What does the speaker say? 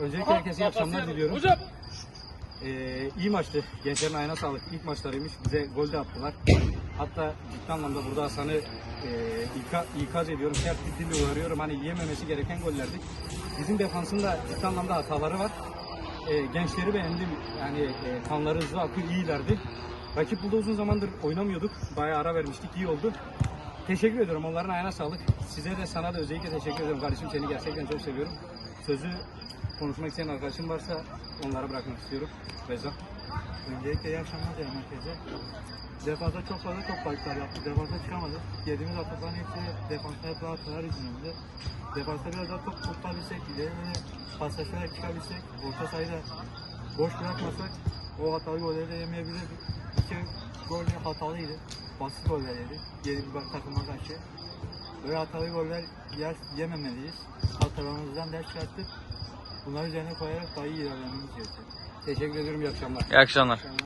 Öncelikle herkese iyi akşamlar diliyorum. Ee, iyi maçtı. Gençlerin ayağına sağlık. İlk maçlarıymış. Bize gol de attılar. Hatta ciddi anlamda burada Hasan'ı e, ika- ikaz ediyorum. Her bir uyarıyorum. Hani yememesi gereken gollerdi. Bizim defansın da ciddi anlamda hataları var. Ee, gençleri beğendim. Yani e, kanları hızlı akıyor. iyilerdi. Rakip burada uzun zamandır oynamıyorduk. Bayağı ara vermiştik. iyi oldu. Teşekkür ediyorum. Onların ayağına sağlık. Size de sana da özellikle teşekkür ediyorum. Kardeşim seni gerçekten çok seviyorum. Sözü konuşmak isteyen arkadaşım varsa onlara bırakmak istiyorum. Reza. Öncelikle iyi akşamlar dilerim herkese. Defansa çok fazla top kayıplar yaptık. Defansa çıkamadık. Yediğimiz atakların hepsi defansta yapılan hatalar yüzünden. Defansta biraz daha top tutabilsek, ileri böyle paslaşarak çıkabilsek, orta sayı da boş bırakmasak o hatalı golleri de yemeyebilirdik. İki gol hatalıydı. Basit goller yedi. Yedi bir takıma karşı. Böyle hatalı goller yer, yememeliyiz. Hatalarımızdan ders çıkartıp bunları üzerine koyarak daha iyi ilerlememiz gerekiyor. Teşekkür ediyorum. İyi akşamlar. İyi akşamlar.